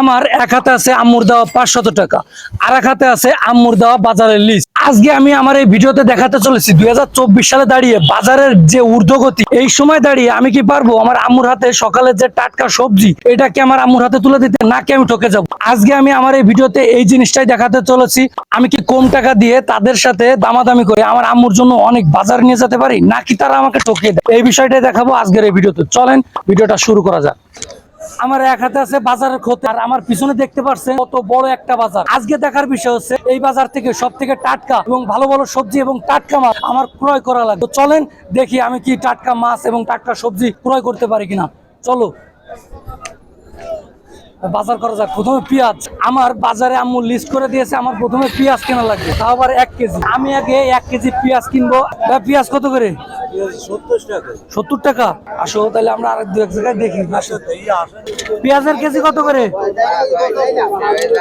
আমার এক হাতে আছে আম্মুর দেওয়া পাঁচশত টাকা, আর এক হাতে আছে আম্মুর দেওয়া বাজারের লিস্ট আজকে আমি আমার এই ভিডিওতে দেখাতে চলেছি দুই সালে দাঁড়িয়ে বাজারের যে ঊর্ধ্বগতি, এই সময় দাঁড়িয়ে আমি কি পারব আমার আম্মুর হাতে সকালের যে টাটকা সবজি এটা কি আমার আম্মুর হাতে তুলে দিতে, নাকি আমি ঠকে যাব? আজকে আমি আমার এই ভিডিওতে এই জিনিসটাই দেখাতে চলেছি, আমি কি কম টাকা দিয়ে তাদের সাথে দামাদামি করে আমার আম্মুর জন্য অনেক বাজার নিয়ে যেতে পারি, নাকি তারা আমাকে ঠকিয়ে দেয়? এই বিষয়টাই দেখাবো আজকের এই ভিডিওতে। চলেন, ভিডিওটা শুরু করা যাক। আমার এক হাতে আছে বাজারের ক্ষতি। আর আমার পিছনে দেখতে পাচ্ছেন কত বড় একটা বাজার। আজকে দেখার বিষয় হচ্ছে, এই বাজার থেকে সব থেকে টাটকা এবং ভালো ভালো সবজি এবং টাটকা মাছ আমার ক্রয় করা লাগবে চলেন দেখি আমি কি টাটকা মাছ এবং টাটকা সবজি ক্রয় করতে পারি কিনা। চলো। বাজার করা যাক। প্রথমে পেঁয়াজ। আমার বাজারে আম্মু লিস্ট করে দিয়েছে আমার প্রথমে পেঁয়াজ কেনা লাগবে। তাও আবার এক কেজি। আমি আগে এক কেজি পেঁয়াজ কিনবো। পেঁয়াজ কত করে? সত্তর টাকা। আসো তাহলে আমরা আরেক দু এক জায়গায় দেখি। পেঁয়াজের কেজি কত করে?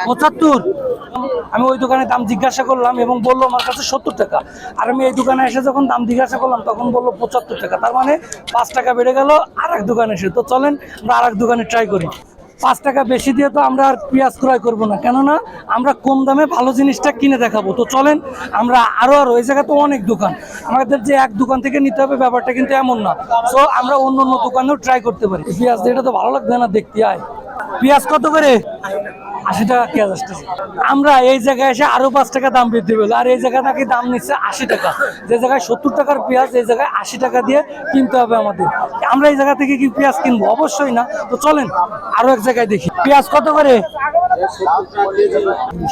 পঁচাত্তর। আমি ওই দোকানে দাম জিজ্ঞাসা করলাম এবং বলল আমার কাছে সত্তর টাকা। আর আমি এই দোকানে এসে যখন দাম জিজ্ঞাসা করলাম তখন বলল পঁচাত্তর টাকা। তার মানে পাঁচ টাকা বেড়ে গেল আর এক দোকানে এসে। তো চলেন আমরা আর এক দোকানে ট্রাই করি। পাঁচ টাকা বেশি দিয়ে তো আমরা আর পেঁয়াজ ক্রয় করব না। কেননা আমরা কম দামে ভালো জিনিসটা কিনে দেখাবো। তো চলেন, আমরা আরও আরও ওই জায়গা তো অনেক দোকান। আমাদের যে এক দোকান থেকে নিতে হবে, ব্যাপারটা কিন্তু এমন না। সো আমরা অন্য অন্য দোকানেও ট্রাই করতে পারি। পেঁয়াজ এটা তো ভালো লাগবে না দেখতে, আয়। পেঁয়াজ কত করে? আশি টাকা পেঁয়াজ আসতেছে। আমরা এই জায়গায় এসে আরও পাঁচ টাকা দাম বৃদ্ধি পেল। আর এই জায়গা নাকি দাম নিচ্ছে আশি টাকা। যে জায়গায় সত্তর টাকার পেঁয়াজ, এই জায়গায় আশি টাকা দিয়ে কিনতে হবে আমাদের। আমরা এই জায়গা থেকে কি পেঁয়াজ কিনবো? অবশ্যই না। তো চলেন, আরও এক জায়গায় দেখি। পেঁয়াজ কত করে?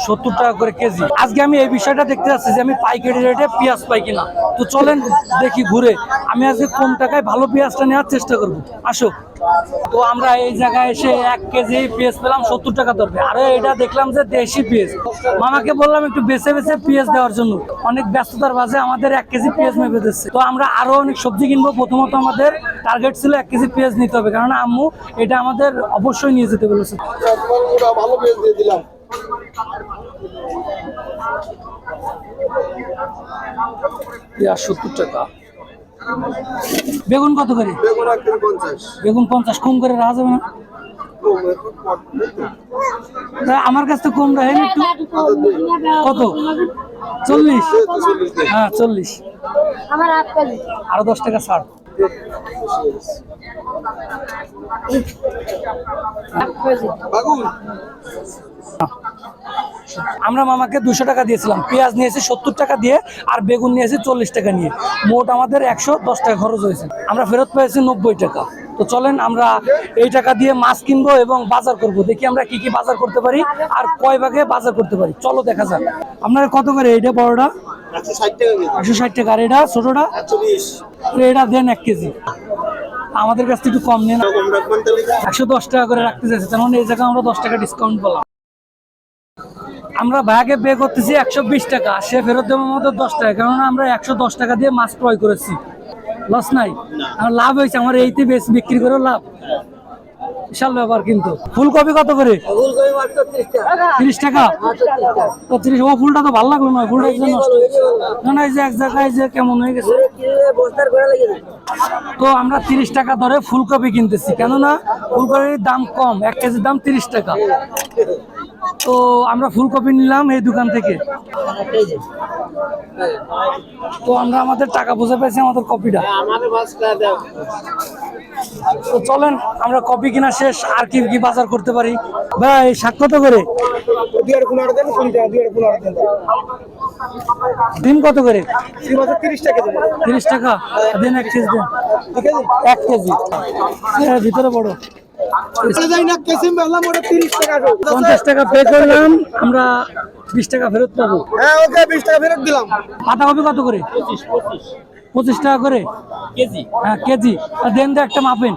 সত্তর টাকা করে কেজি। আজকে আমি এই বিষয়টা দেখতে যাচ্ছি যে আমি পাইকারি রেটে পেঁয়াজ পাই কিনা। তো চলেন দেখি ঘুরে। আমি আজকে কম টাকায় ভালো পেঁয়াজটা নেওয়ার চেষ্টা করব? আসো। তো আমরা এই জায়গায় এসে এক কেজি পেঁয়াজ পেলাম, সত্তর টাকা ধরবে আরে এটা দেখলাম যে দেশি পেঁয়াজ। মামাকে বললাম একটু বেছে বেছে পেঁয়াজ দেওয়ার জন্য। অনেক ব্যস্ততার মাঝে আমাদের এক কেজি পেঁয়াজ মেপে দিচ্ছে। তো আমরা আরও অনেক সবজি কিনবো। প্রথমত আমাদের টার্গেট ছিল এক কেজি পেঁয়াজ নিতে হবে। কারণ আম্মু এটা আমাদের অবশ্যই নিয়ে যেতে বলেছে। ভালো পেজ দিয়ে দিলাম। সত্তর টাকা। বেগুন কত করে? বেগুন পঞ্চাশ। বেগুন পঞ্চাশ। কম করে রাখা যাবে না? আমার কাছে তো কম একটু। কত? চল্লিশ? হ্যাঁ চল্লিশ। আরও দশ টাকা ছাড়। আমরা মামাকে দুশো টাকা দিয়েছিলাম। পেঁয়াজ নিয়েছি সত্তর টাকা দিয়ে আর বেগুন নিয়েছি চল্লিশ টাকা নিয়ে। মোট আমাদের একশো দশ টাকা খরচ হয়েছে। আমরা ফেরত পেয়েছি নব্বই টাকা। তো চলেন আমরা এই টাকা দিয়ে মাছ কিনবো এবং বাজার করব। দেখি আমরা কি কি বাজার করতে পারি আর কয় ভাগে বাজার করতে পারি। চলো দেখা যাক। আপনার কত করে এইটা বড়টা? একশো ষাট টাকা আর এটা ছোটটা? এটা দেন এক কেজি। আমাদের কাছ থেকে একটু কম নেন। একশো দশ টাকা করে রাখতে চাইছে। তার মানে এই জায়গায় আমরা দশ টাকা ডিসকাউন্ট পেলাম আমরা ভাগে পে করতেছি একশো বিশ টাকা। সে ফেরত দেবো আমাদের দশ টাকা। কেননা আমরা একশো দশ টাকা দিয়ে মাছ ক্রয় করেছি। লস নাই। আমার লাভ হয়েছে, আমার এইতে বেশ বিক্রি করে লাভ। বিশাল ব্যাপার কিন্তু। ফুলকপি কত করে? তিরিশ টাকা। তো তিরিশ, ও ফুলটা তো ভালো লাগল না, ফুলটা যে নষ্ট না যে এক জায়গায় যে কেমন হয়ে গেছে। তো আমরা তিরিশ টাকা ধরে ফুলকপি কিনতেছি। কেননা ফুলকপির দাম কম, এক কেজির দাম তিরিশ টাকা। তো আমরা ফুলকপি নিলাম এই দোকান থেকে। তো আমরা আমাদের টাকা বুঝে পেয়েছি আমাদের কপিটা। তো চলেন আমরা কপি কিনা শেষ আর কি কি বাজার করতে পারি। ভাই শাক কত করে? ডিম কত করে? তিরিশ টাকা দিন এক কেজি। দেন এক কেজি। হ্যাঁ, ভিতরে বড়। পঞ্চাশ টাকা পে করলাম আমরা বিশ টাকা ফেরত পাবো। হ্যাঁ ওকে বিশ টাকা ফেরত দিলাম। কত করে? পঁচিশ টাকা করে? কেজি। হ্যাঁ কেজি। আর দেন তো একটা মাপেন।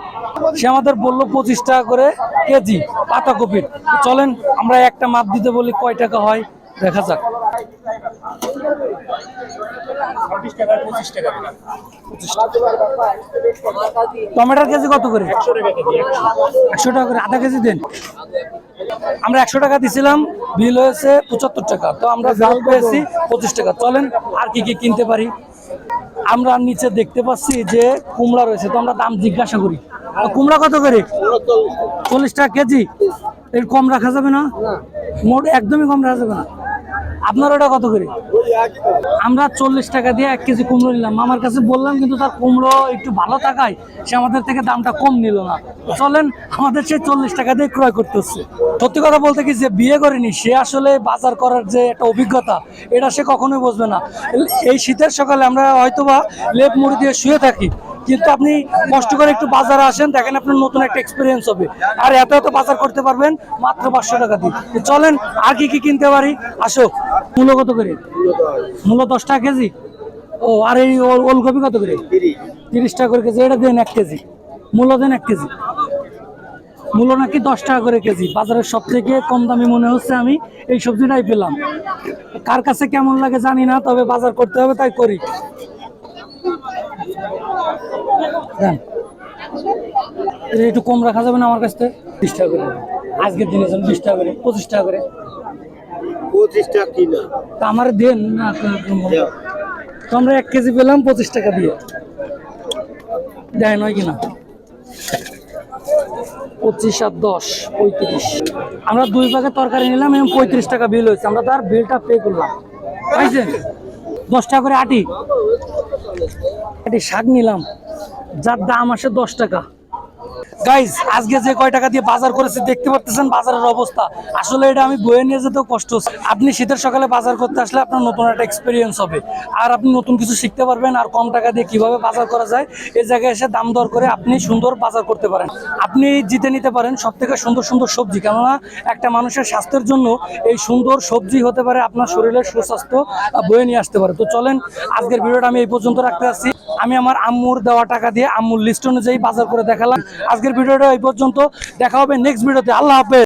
সে আমাদের বলল পঁচিশ টাকা করে কেজি পাতাকপির চলেন আমরা একটা মাপ দিতে বলি কয় টাকা হয় দেখা যাক। টমেটোর কেজি কত করে? একশো টাকা করে। আধা কেজি দেন। আমরা একশো টাকা দিছিলাম বিল হয়েছে পঁচাত্তর টাকা। তো আমরা জাল পেয়েছি পঁচিশ টাকা। চলেন আর কি কি কিনতে পারি? আমরা নিচে দেখতে পাচ্ছি যে কুমড়া রয়েছে। তো আমরা দাম জিজ্ঞাসা করি। কুমড়া কত করে? চল্লিশ। টাকা কেজি? এর কম রাখা যাবে না। মোট একদমই কম রাখা যাবে না। আপনার ওটা কত করে? আমরা চল্লিশ টাকা দিয়ে এক কেজি কুমড়ো নিলাম। মামার কাছে বললাম, কিন্তু তার কুমড়ো একটু ভালো থাকায় সে আমাদের থেকে দামটা কম নিল না। চলেন, আমাদের সেই চল্লিশ টাকা দিয়ে ক্রয় করতে হচ্ছে। সত্যি কথা বলতে কি, যে বিয়ে করেনি, সে আসলে বাজার করার যে একটা অভিজ্ঞতা, এটা সে কখনোই বুঝবে না। এই শীতের সকালে আমরা হয়তোবা লেপ মুড়ি দিয়ে শুয়ে থাকি। কিন্তু আপনি কষ্ট করে একটু বাজারে আসেন, দেখেন আপনার নতুন একটা এক্সপিরিয়েন্স হবে। আর এত এত বাজার করতে পারবেন, মাত্র পাঁচশো টাকা দিয়ে। চলেন আর কি কি কিনতে পারি? আসো, মূল্য কত করে? মূল্য দশ টাকা কেজি? ও, আর এই ওল- ওলকপি কত করে? তিরিশ টাকা করে কেজি, এটা দেন এক কেজি। মূল্য দেন এক কেজি। মূল্য নাকি দশ টাকা করে কেজি। বাজারের সব থেকে কম দামি মনে হচ্ছে আমি, এই সবজিটাই পেলাম। কার কাছে কেমন লাগে জানি না, তবে বাজার করতে হবে, তাই করি। দেন। এটা একটু কম রাখা যাবে না আমার কাছ থেকে? বিশ টাকা করে। আজকের দিনের জন্য বিশ টাকা করে পঁচিশ টাকা করে। পঁচিশ টাকা কিনা? তা আমার দেন না তো আমরা এক কেজি পেলাম পঁচিশ টাকা দিয়ে। দেয় নয় কিনা? পঁচিশ আর দশ পঁয়ত্রিশ। আমরা দুই প্যাকেট তরকারি নিলাম এবং পঁয়ত্রিশ টাকা বিল হয়েছে। আমরা তার বিলটা পে করলাম। পাইছেন? দশ টাকা করে আটি। আটি শাক নিলাম। যার দাম আসে দশ টাকা। গাইজ আজকে যে কয় টাকা দিয়ে বাজার করেছি দেখতে পারতেছেন বাজারের অবস্থা। আসলে এটা আমি বয়ে নিয়ে যেতেও কষ্ট। আপনি শীতের সকালে বাজার করতে আসলে আপনার নতুন একটা এক্সপিরিয়েন্স হবে। আর আপনি নতুন কিছু শিখতে পারবেন আর কম টাকা দিয়ে কীভাবে বাজার করা যায় এই জায়গায় এসে দাম দর করে আপনি সুন্দর বাজার করতে পারেন। আপনি জিতে নিতে পারেন সব থেকে সুন্দর সুন্দর সবজি। কেননা একটা মানুষের স্বাস্থ্যের জন্য এই সুন্দর সবজি হতে পারে আপনার শরীরের সুস্বাস্থ্য বয়ে নিয়ে আসতে পারে। তো চলেন, আজকের ভিডিওটা আমি এই পর্যন্ত রাখতে আসছি। আমি আমার আম্মুর দেওয়া টাকা দিয়ে আম্মুর লিস্ট অনুযায়ী বাজার করে দেখালাম। আজকের ভিডিওটা এই পর্যন্ত। দেখা হবে নেক্সট ভিডিওতে। আল্লাহ হাফেজ।